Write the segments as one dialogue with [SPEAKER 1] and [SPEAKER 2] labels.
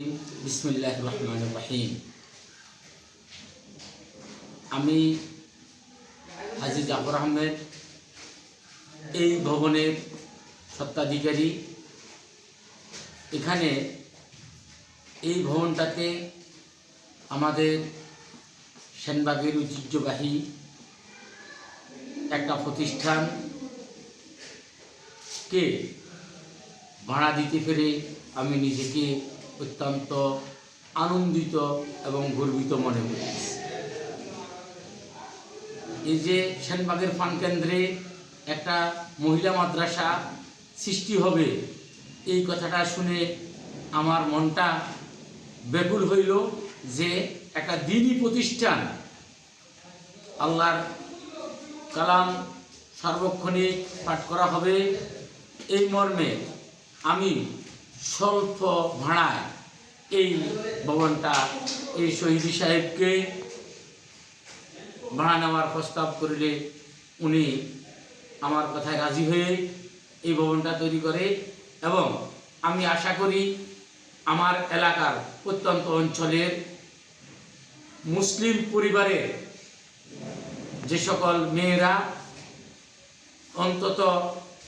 [SPEAKER 1] বিসমিল্লাহ রহমান রাহিম আমি হাজি জাফর আহমেদ, এই ভবনের সত্ত্বাধিকারী এখানে এই ভবনটাতে আমাদের সেনবাগের ঐতিহ্যবাহী একটা প্রতিষ্ঠান কে ভাড়া দিতে পেরে আমি নিজেকে অত্যন্ত আনন্দিত এবং গর্বিত মনে করি। এই যে সেনবাগের ফান কেন্দ্রে একটা মহিলা মাদ্রাসা সৃষ্টি হবে, এই কথাটা শুনে আমার মনটা ব্যাকুল হইল যে একটা দিনই প্রতিষ্ঠান আল্লাহর কালাম সার্বক্ষণিক পাঠ করা হবে। এই মর্মে আমি স্বল্প ভাড়ায় এই ভবনটা এই শহীদি সাহেবকে ভাড়া নেওয়ার প্রস্তাব করিলে উনি আমার কথায় রাজি হয়ে এই ভবনটা তৈরি করে এবং আমি আশা করি আমার এলাকার প্রত্যন্ত অঞ্চলের মুসলিম পরিবারের যে সকল মেয়েরা অন্তত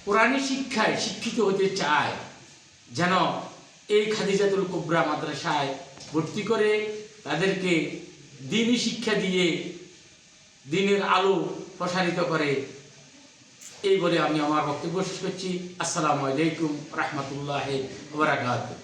[SPEAKER 1] কোরআনী শিক্ষায় শিক্ষিত হতে চায় যেন এই খাদিজাতুল কুবরা মাদ্রাসায় ভর্তি করে তাদেরকে দিনই শিক্ষা দিয়ে দিনের আলো প্রসারিত করে। এই বলে আমি আমার বক্তব্য শেষ করছি। আসসালামু আলাইকুম রহমতুল্লাহ বারাকাতুহ।